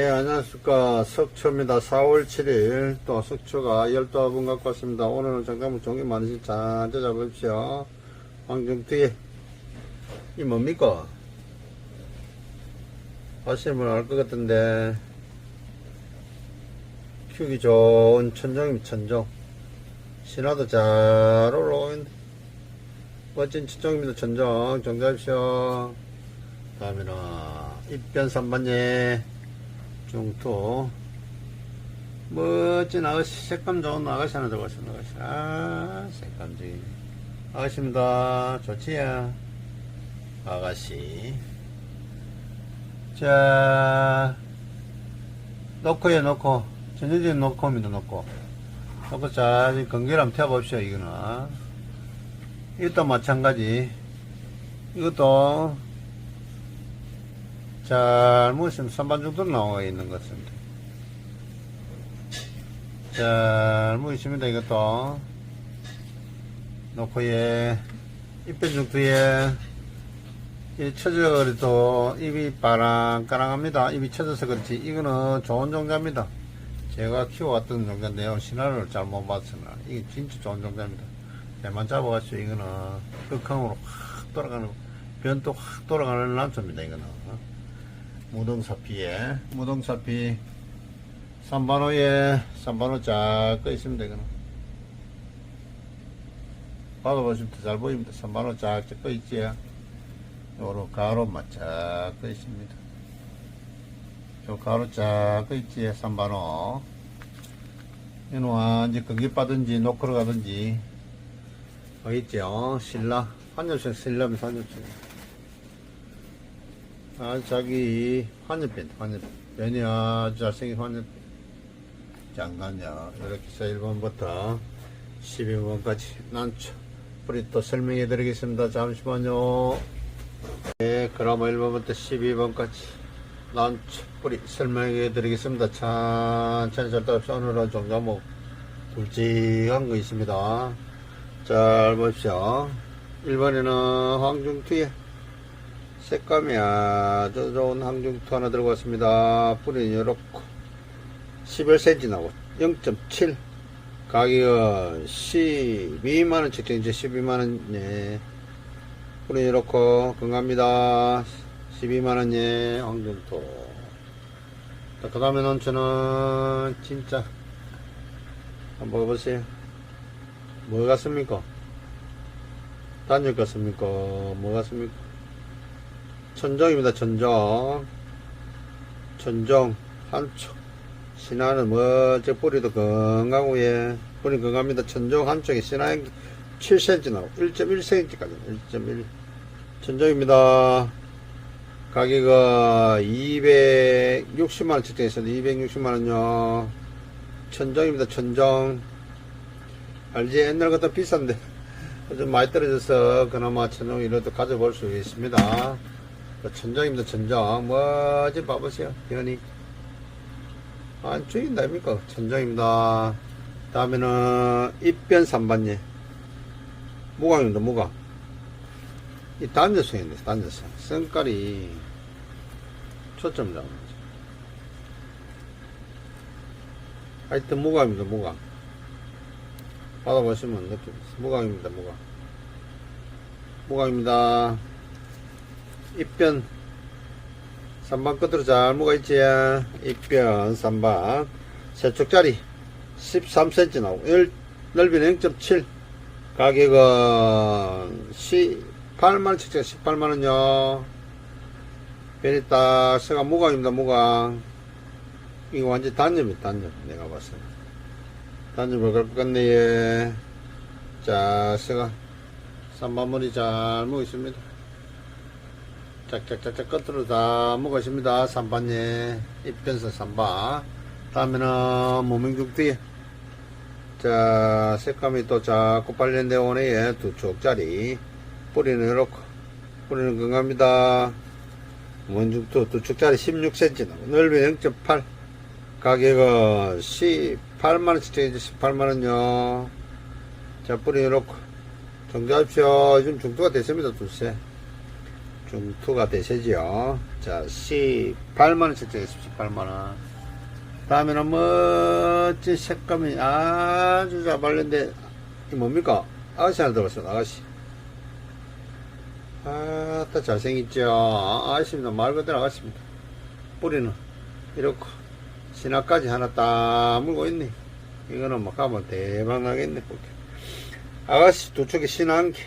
네, 안녕하십니까. 석초입니다. 4월 7일 또 석초가 12분 갖고 왔습니다. 오늘은 잠깐만 종이 많으시 잘 찾아보십시오. 황정투에 이 뭡니까? 아시는 분알것 같은데 키우기 좋은 천정입니다. 천정. 신화도 잘 올라오는 멋진 천정입니다. 천정. 정답이십시오. 다음에는 입변 3반예 중토 멋진 아가씨 색감 좋은 아가씨 하나 들어갔습니다 아가씨. 아 색감지 아가씨입니다. 좋지요? 아가씨. 자 놓고요 놓고 전체적인 놓고입니다 놓고 놓고 잘 한번 태워봅시다 이거는. 이것도 마찬가지. 이것도 잘 무엇이면 선반 정도 나와 있는 것 같습니다. 잘 무엇입니다 이것도 놓고 예 입변 정도에 이 쳐져 그래도 입이 빠랑까랑합니다. 입이 쳐져서 그렇지 이거는 좋은 종자입니다. 제가 키워왔던 종자인데요. 신화를 잘 못 봤으나 이게 진짜 좋은 종자입니다. 배만 잡아가지고 이거는 극항으로 확 돌아가는 변도 확 돌아가는 남초입니다. 이거는 무등사피에 무등사피. 3반호에 3반호 쫙꺼 있습니다 이거는 받아보시면 더 잘 보입니다. 3반호 쫙쫙 꺼 있지? 요로 가로만 쫙꺼 있습니다. 요 가로 쫙꺼 있지? 3반호. 이는 완전 건기 빠든지 노크로 가든지. 어 있죠? 신라. 한엽생 신라면 한엽생 아, 자기 환엽변, 환엽. 변이 아주 잘생긴 환엽. 장관요. 이렇게 해서 1번부터 12번까지 난초. 우리 또 설명해 드리겠습니다. 잠시만요. 네, 그럼 1번부터 12번까지 난초. 뿌리 설명해 드리겠습니다. 천천히 잘 따라서 오늘은 종자목 굵직한 거 있습니다. 잘 보십시오. 1번에는 황중투에 색감이 아주 좋은 항중투 하나 들고 왔습니다. 뿌리는 요렇고 11cm 나고 0.7 가격은 12만원 측정 이제 12만원 예. 뿌리는 요렇고 건강합니다. 12만원 예 황중투 그 다음에 논초는 진짜 한번 먹어보세요. 뭐 같습니까? 단일 같습니까? 뭐 같습니까? 천정입니다. 천정. 천정 한쪽. 신화는 뭐저 뿌리도 예. 뿌리 건강합니다. 천정 한쪽에 신화행 7cm 나오고 1.1cm까지 1.1 천정입니다. 가격은 260만원 측정했었는데 260만원요. 천정입니다. 천정. 알지? 옛날 것도 비싼데. 좀 많이 떨어져서 그나마 천정 이렇게 가져볼 수 있습니다. 그 천정입니다, 천정. 뭐, 좀 봐보세요, 변이. 안 죽인다입니까? 천정입니다. 다음에는, 입변 3반예. 무광입니다, 무광. 이 단저성인데, 단저성. 성깔이 초점 잡는 거죠. 하여튼, 무광입니다, 무광. 받아보시면 있어요. 무광입니다, 무광. 무광입니다. 입변. 3번 끝으로 잘 먹어있지 입변 3번 세쪽짜리 13cm 나오고 열- 넓이는 0.7 가격은 18만원 측정 18만원요. 변이 딱 새가 무광입니다 무광. 이거 완전 단점이 단점 내가 때. 단점을 갈것 같네 예. 자 새가 3번 머리 잘 먹있습니다 짝짝짝짝 끝으로 다 먹으십니다. 3반예 입변서 3반 다음에는 무명죽 뒤에. 자 색감이 또 자꾸 발련되어 오네 두 쪽짜리 뿌리는 이렇고 뿌리는 건강합니다. 원죽도 두 쪽짜리 16cm 넓이 0.8 가격은 18만원 측정이죠 18만원요. 자 뿌리 이렇고. 정자합시오. 지금 중도가 됐습니다 둘째 중투가 되시죠. 자, 18만원 책정했습니다. 18만원. 다음에는 멋진 색감이 아주 잘 발렸는데, 이 뭡니까? 아가씨 하나 들어봤습니다. 아가씨. 아따, 잘생겼죠. 아가씨입니다. 말 그대로 아가씨입니다. 뿌리는 이렇고, 신화까지 하나 딱 물고 있네. 이거는 막 가면 대박 나겠네. 아가씨 두 쪽에 신한 게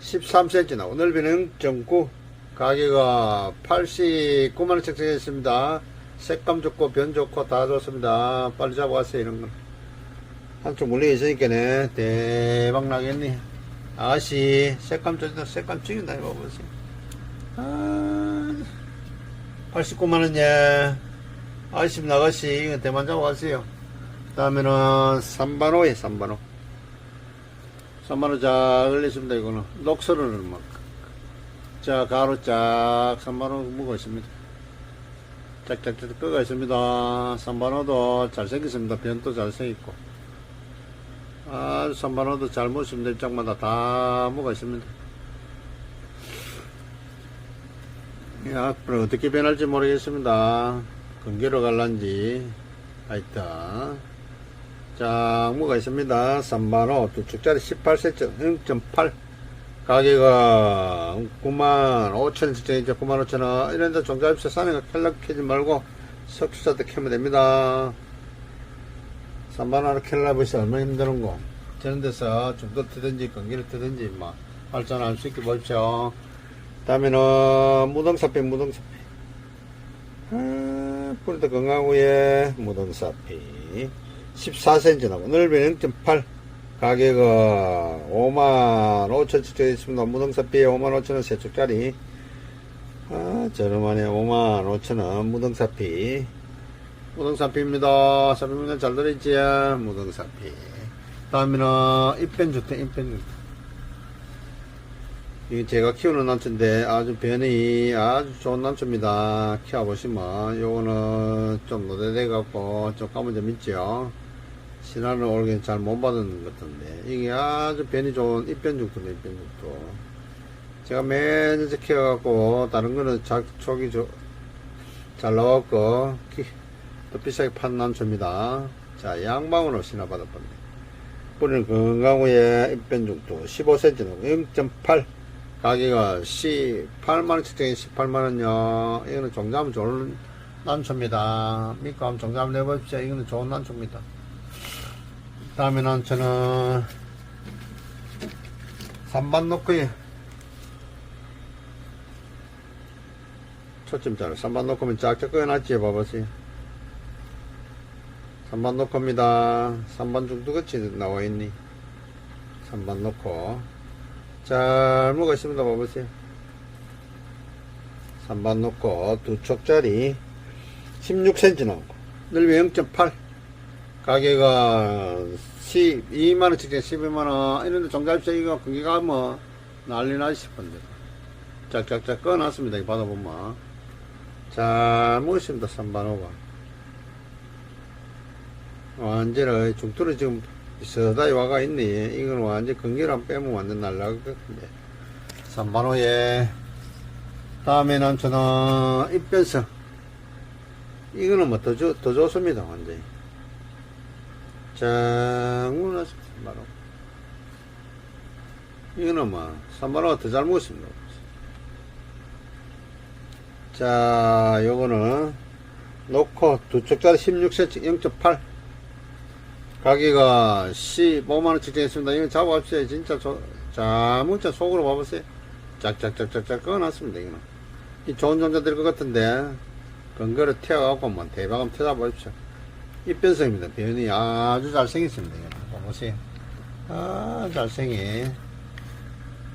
13cm 나오고 넓이는 0.9 가격은 89만원 책정했습니다. 색감 좋고 변 좋고 다 좋습니다. 빨리 잡아가세요 이런 건. 한쪽 물리 있으니까네. 대박 나겠네. 아가씨 색감 좋다. 색감 죽인다 이거 보세요. 아, 89만원 예 아가씨 나가씨 이거 대만 잡아가세요. 다음에는 3반호에 3반호 3만원 쫙 올렸습니다, 이거는. 녹슬은 막. 자, 가로 쫙 3만원 무거 있습니다. 짝짝짝 끄가 있습니다. 3만원도 잘생겼습니다. 변도 잘생겼고. 아주 3만원도 잘 먹습니다. 입장마다 다 무거 있습니다. 이 앞으로 어떻게 변할지 모르겠습니다. 건기로 갈란지. 하여튼. 자, 뭐가 있습니다. 3만원, 두 축짜리 18cm, 0.8. 가격은 9만 5천 측정이죠. 9만 5천 원. 이런데 종자입사 싸니까 켈락 캐지 말고 석주사도 캐면 됩니다. 3만 원을 있어 얼마나 힘드는 거. 저런 데서 좀더 트든지 건기를 트든지 막 발전할 수 있게 보십시오. 다음에는 무등사피, 무등사피. 아, 뿌리도 건강하고에 무등사피. 14cm 나고 넓이는 0.8 가격은 5만 5천 측정 있습니다. 무등사비에 5만 5천원 세축짜리. 아 저렴하네. 5만 5천원 무등사비 무등사비입니다. 사비입니다. 잘 들어있지 무등사비 다음에는 입변주택 입변주택 이 제가 키우는 난초인데 아주 변이 아주 좋은 난초입니다. 키워보시면 요거는 좀 노래돼 갖고 좀 까만 점 있죠 신화를 올게 잘못 받은 것 같은데. 이게 아주 변이 좋은 입변죽도네 입변죽도 제가 매년 이제 키워 갖고 다른 거는 자, 촉이 조, 잘 나왔고 키, 또 비싸게 판 난초입니다. 자 양방으로 신화 받았던데 뿌리는 건강후에 입변죽도 15cm 0.8 가격은 18만원 측정이 18만원요. 이거는 종자하면 좋은 난초입니다. 믿고 한번 종자 한번 내보십시오. 이거는 좋은 난초입니다. 다음에는 저는 3반 놓고요 초점자로 3반 놓고면 짝짝 꺼놨지 봐보세요. 3반 놓고입니다. 3반 중두같이 나와있니? 3반 놓고 잘 먹어 있습니다 봐보세요 3반 놓고 두 촉짜리 16cm 나오고 넓이 0.8 가격은 12만원 측정 12만원. 이런데 이거. 그게가 뭐 난리 나지 싶은데. 짝짝짝 꺼놨습니다 이거 받아보면. 잘 먹었습니다 3반호가. 완전히 중투로 지금 서다이 와가 있네 이건 완전 건기랑 빼면 완전 날라가거든요 3반호에 다음에는 저는 입변성 이거는 뭐 더 더 좋습니다 완전히 장문화 3만원. 이거는 뭐, 3만원 더잘 먹었습니다. 자, 요거는, 놓고 두 쪽짜리 16cm 0.8. 가격은 15만원 측정했습니다. 이거 잡아봅시다. 진짜 저, 자, 문자 속으로 봐보세요. 짝짝짝짝짝 꺼놨습니다. 이거는. 이 좋은 종자 될 것 같은데, 건거를 태워갖고 뭐 대박 한번 터잡아보십시오. 입변성입니다. 변이 아주 잘생겼습니다. 이거 보세요. 아, 잘생긴.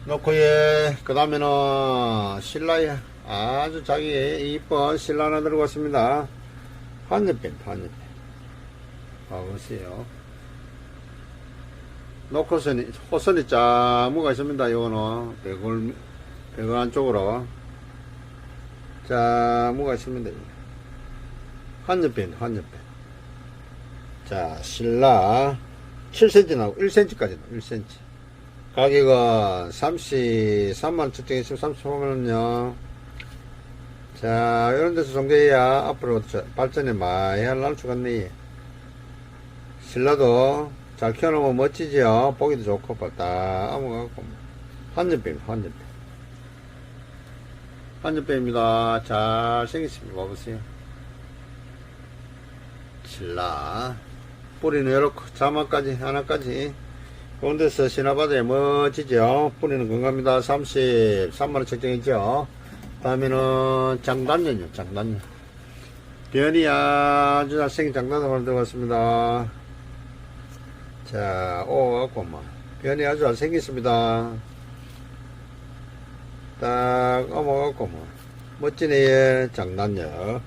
놓고, 예, 그 다음에는, 신라에 아주 자기 이쁜 신라 하나 들고 왔습니다. 한엽변, 한엽변. 봐보세요. 놓고선이, 호선이 쫙 뭐가 있습니다. 요거는, 배골, 배골 안쪽으로. 자, 뭐가 있습니다. 한엽변, 한엽변. 자, 신라 7cm 나오고 1cm까지 나오고 1cm. 가격은 33만 측정했으면 34만원요. 자, 이런 데서 정제해야 앞으로 저 발전이 많이 하려는 수같네 신라도 잘 키워놓으면 멋지지요. 보기도 좋고, 빨딱 아무갖고. 한전뱀입니다, 한전뱀. 한전뱀입니다. 잘 생겼습니다. 봐보세요. 신라. 뿌리는 이렇고, 자마까지, 하나까지. 그런 데서 신화바다에 멋지죠. 뿌리는 건강합니다. 33만원 책정했죠. 다음에는 장단년이요, 장단년. 변이 아주 잘생긴 장단으로 들어갔습니다. 자, 오, 갖고, 뭐. 변이 아주 잘 생겼습니다. 딱, 어머갖고, 뭐. 멋진 애의 장단년.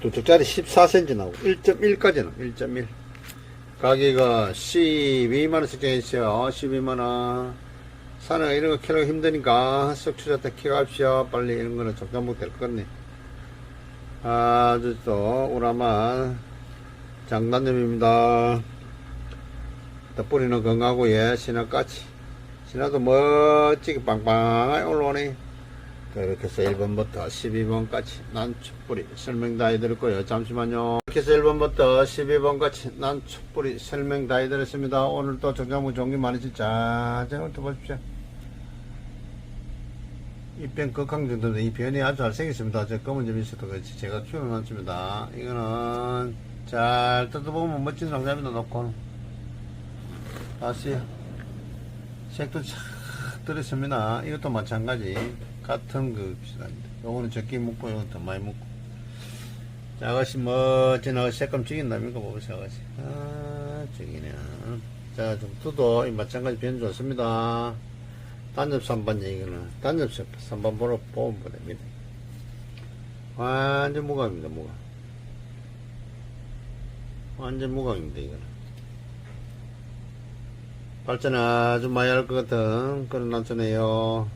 두 쪽짜리 14cm 나오고, 1.1까지 나오고, 1.1. 가격은 12만원 책정했어요. 12만원. 산에 이런 거 키우기 힘드니까 썩 추졌다 키워갑시오. 빨리 이런 거는 적당목 될 것 같네. 아주 또 우람한 장단점입니다. 또 뿌리는 건강하고 예, 신화까지. 신화도 멋지게 빵빵하게 올라오네. 자, 이렇게 해서 1번부터 12번까지 난초뿌리 설명 다 해드렸고요. 잠시만요. 이렇게 해서 1번부터 12번까지 난초뿌리 설명 다 해드렸습니다. 오늘 또 정장무 좋은 게 많으시 자, 자, 또 보십시오. 이변 극강 정도인데 이 변이 아주 잘생겼습니다. 저 검은 점이 있어도 그렇지. 제가 키워놨습니다. 이거는 잘 뜯어보면 멋진 상자입니다. 놓고 다시 색도 착 들었습니다. 이것도 마찬가지. 같은 그 비슷합니다. 요거는 적게 묶고 요건 더 많이 묶고. 자, 아가씨 멋진 아가씨 색감 죽인답니까? 보세요, 아가씨. 아, 죽이네. 자, 좀 두도 이 마찬가지 변 좋습니다. 단접 3번 얘기는 단접 3번 보러 보면 됩니다. 완전 무감입니다, 무감. 완전 무감입니다, 이거는. 발전 아주 많이 할 것 같은 그런 난초네요.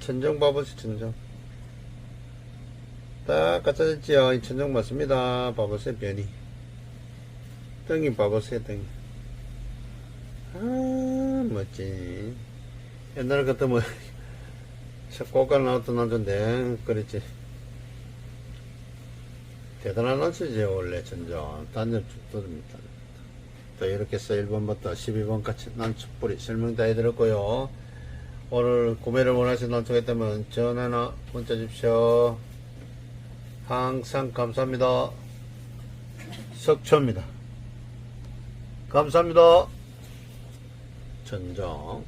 천정 봐보세요, 천정. 딱 갖춰졌지요. 이 천정 맞습니다. 봐보세요, 변이. 덩이 봐보세요, 덩이. 아, 멋진. 옛날 같으면, 꽃갈 나왔던 난초인데, 그랬지. 대단한 난초죠, 원래, 천정. 단엽 죽도입니다. 또 이렇게 해서 1번부터 12번까지 난초뿌리 설명 다 해드렸고요. 오늘 구매를 원하시는 난초가 있다면 전화나 문자 주십시오. 항상 감사합니다. 석초입니다. 감사합니다. 전정.